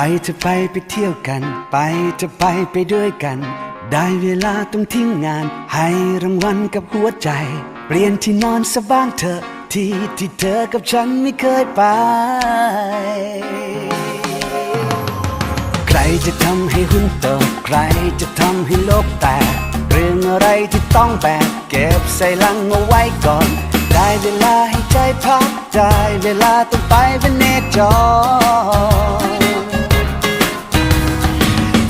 ไปจะไปไปเที่ยวกัน ไปจะไปไปด้วยกัน ได้เวลาต้องทิ้งงาน ให้รางวัลกับหัวใจ เปลี่ยนที่นอนสะบ้างเถอะที่ที่เธอกับฉันไม่เคยไป ใครจะทำให้หุ้นตกใครจะทำให้โลกแตกเรื่องอะไรที่ต้องแบกเก็บใส่ลังเอาไว้ก่อน ได้เวลาให้ใจพักได้เวลาต้องไปเวเนจร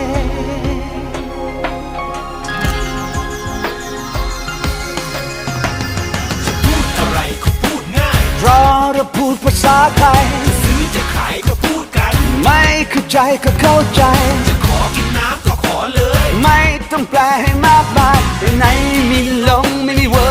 ง เพราะเราพูดภาษาไทยซื้อจะขายก็พูดกัน ไม่เข้าใจก็เข้าใจ จะขอกินน้ำก็ขอเลย ไม่ต้องแปลให้มากมายไปไหนไม่มีหลงไม่มีเวอร์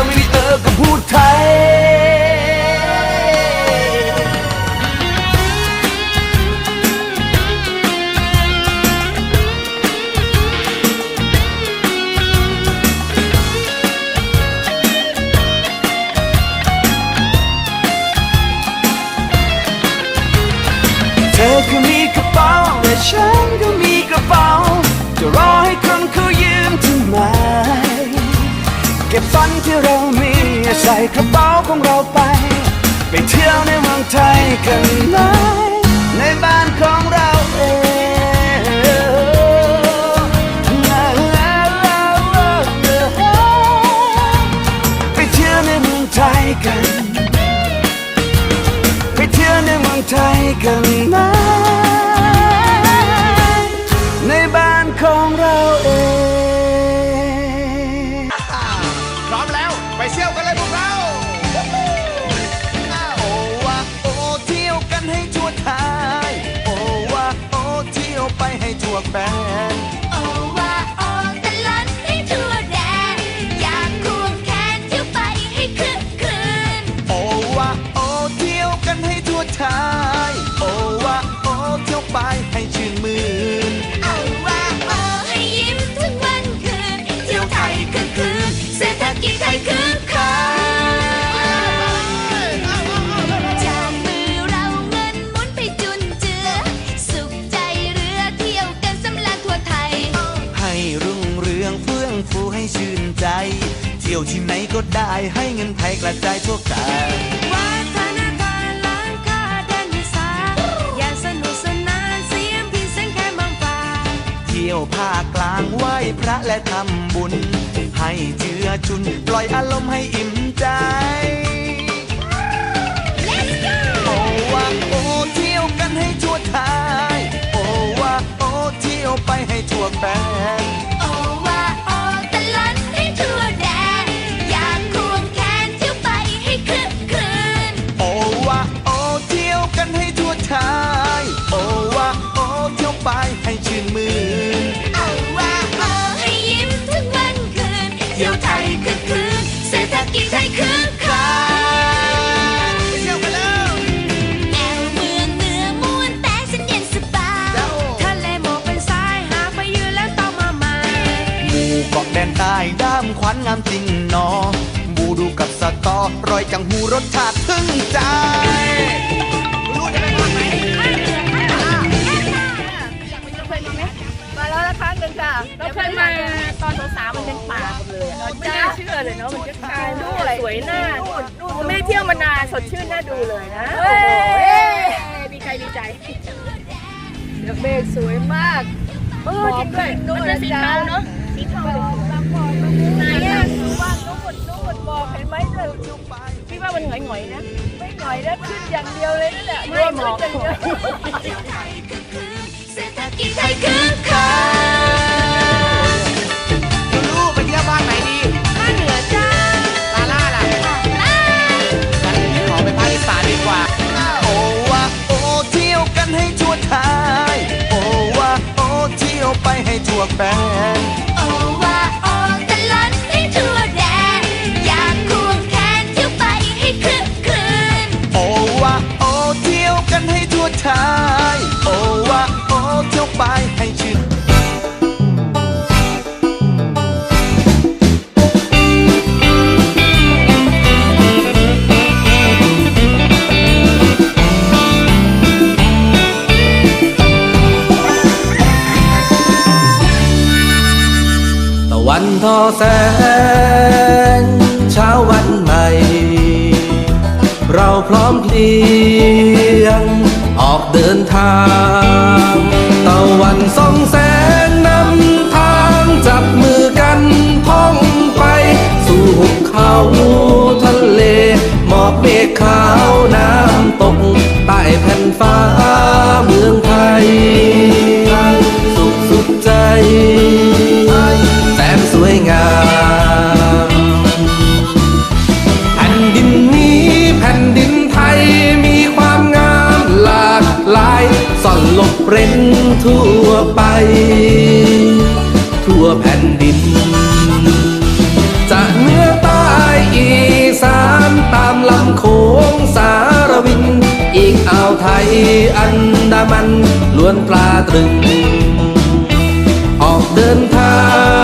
ใส่กระเป๋าของเราไป ไปเที่ยวในเมืองไทยกันไหมในบ้านของเราเองไปเที่ยวในเมืองไทยกัน ไปเที่ยวในเมืองไทยกันไหม ใยวที่ไหนก็ได้ให้เงินไทยกระจายทั่วกันวัฒนธรรมล้านค่าแดนอีสานอย่าสนุกสนานเสียงพินเสียงแค่บางป่าเที่ยวภาคกลางไหว้พระและทำบุญ ให้เจือจุนปล่อยอารมณ์ให้อิ่มใจโอ้ว่าโอ้เที่ยวกันให้ทั่ว แดนใต้ด้ามขวัญงามจริงหนอ บูดูกับสตอรอยจังหูรสชาติถึงใจรู้จะไปทางไหนมาแล้วละครั้งหนึ่งค่ะเราเคยมาตอนสาวๆมันยังป่าหมดเลยอะไม่น่าเชื่อเลยเนาะมันจะชายด้วยสวยหน้าไม่ได้เที่ยวมานานสดชื่นน่าดูเลยนะโอ้โหดีใจดีใจเดี๋ยวเมฆสวยมากเออจริงด้วยมันเป็นสีเทาเนาะสีเทา นหงอยๆนะ ไม่หงอยแล้วขึ้นอย่างเดียวเลยนั่นแหละไม่หมอกเศรษฐกิจไทยคึกคักลูกไปเที่ยวบ้านไหนดีข้าเหนือจ้าลาล่าล่ะงั้นขอไปภาคอีสานดีกว่า โอ้ว่าโอ้เที่ยวกันให้ทั่วไทย โอ้ว่าโอ้เที่ยวไปให้ทั่วแปนโเราพร้อมเพียง ออกเดินทางตะวันส่องแสงนำทางจับมือกันท่องไป สู่หุบเขาทะเล หมอกเมฆขาวน้ำตกใต้แผ่นฟ้าเมืองไทย สุขสุดใจ แสนสวยงาม ทั่วไป ทั่วแผ่นดิน จากเหนือใต้อีสานตามลำโขงสารวิน อีกอ่าวไทยอันดามันล้วนปลาตรึง ออกเดินทาง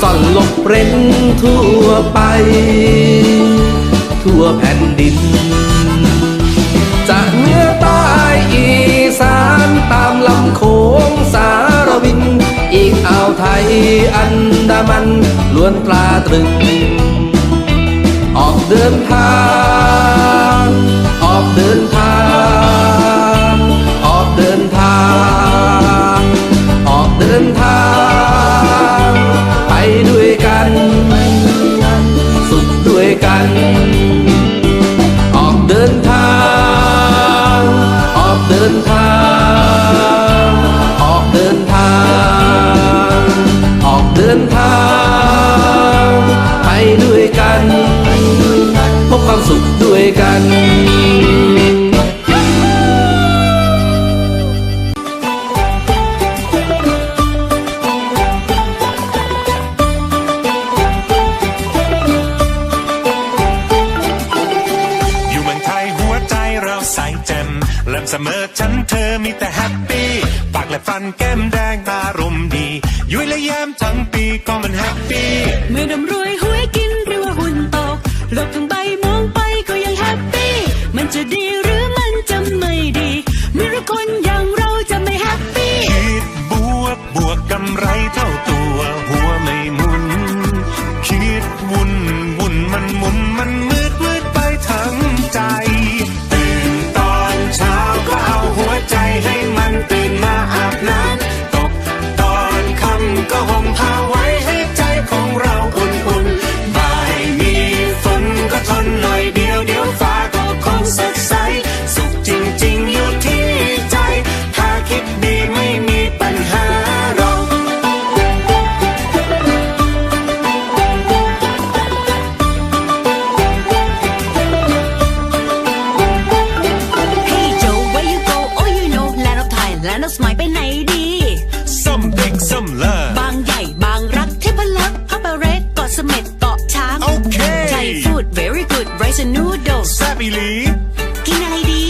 ซ่อนหลบเร้นทั่วไป ทั่วแผ่นดินจากเหนือใต้อีสานตามลำโขงสารวิน อีกอ่าวไทยอันดามันล้วนปลาตรึง ออกเดินทาง ออกเดินทาง ออกเดินทาง ออกเดินทาง ปากและฟันแก้มแดงตารมณ์ดี ยุ้ยและแย้มทั้งปีก็มันแฮปปี้เมื่อดำรวย อีหลี กินอะไรดี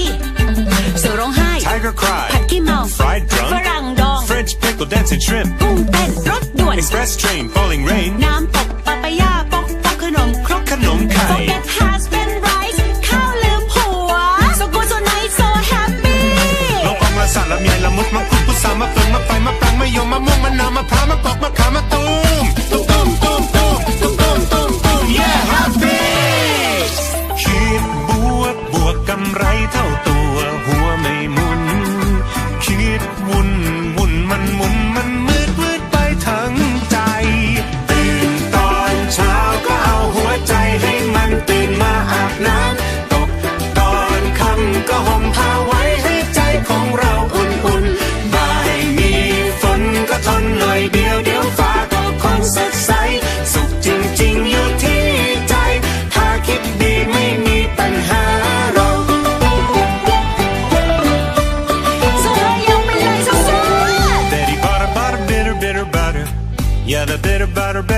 เสือร้องไห้ Tiger cry ผัดขี้เมา Fried drunk ฝรั่งดอง French pickle dancing shrimp กุ้งเต้นรถด่วน Express train falling rain น้ำ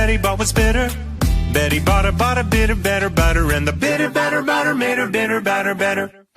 Betty bought was bitter. Betty bought a butter, bitter, better butter, and the bitter, better butter made her bitter, better, better.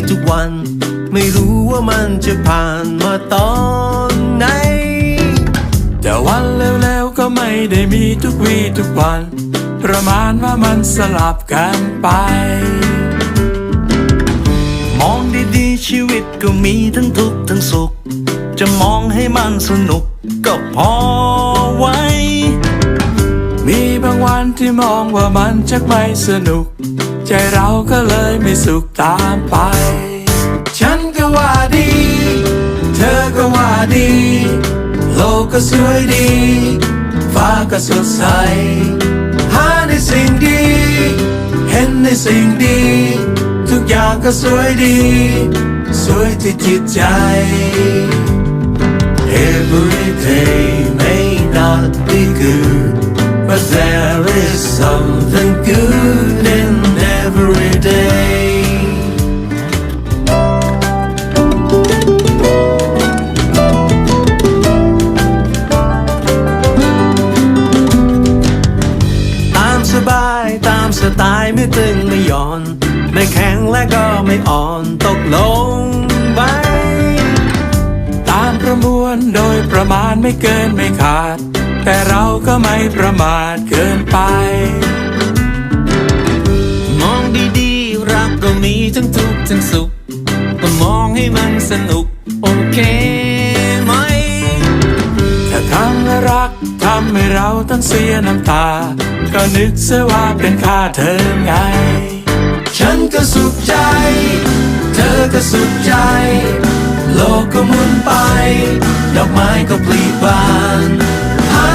ทุกวีทุกวัน ไม่รู้ว่ามันจะผ่านมาตอนไหน แต่วันเร็วๆก็ไม่ได้มีทุกวีทุกวัน ประมาณว่ามันสลับกันไป มองดีๆชีวิตก็มีทั้งทุกข์ทั้งสุข จะมองให้มันสนุกก็พอไว้ มีบางวันที่มองว่ามันจะไม่สนุก ใจเราก็เลยไม่สุขตามไป ฉันก็ว่าดี เธอก็ว่าดี โลกก็สวยดี ฟ้าก็สดใส หาในสิ่งดี เห็นในสิ่งดี ทุกอย่างก็สวยดี สวยที่จิตใจ Every day may not be good but there is some ประมาทเกินไป มองดีๆ รักก็มีทั้งทุกข์ทั้งสุข ก็มองให้มันสนุก โอเคไหม ถ้าคำว่ารักทำให้เราต้องเสียน้ำตา ก็นึกเสียว่าเป็นค่าเทอมไง ฉันก็สุขใจ เธอก็สุขใจ โลกก็หมุนไป ดอกไม้ก็ปลีบาน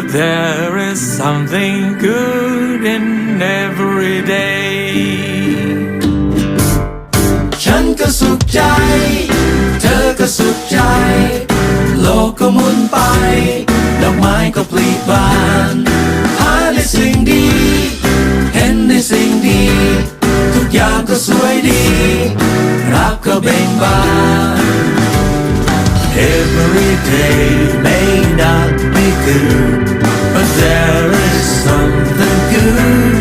but there is something good in every day. ฉันก็สุขใจ เธอก็สุขใจ โลกก็หมุนไป ดอกไม้ก็ผลิบานหาในสิ่งดี เห็นในสิ่งดี ทุกอย่างก็สวยดี รักก็เบ่งบาน Every day may not be good, but there is something good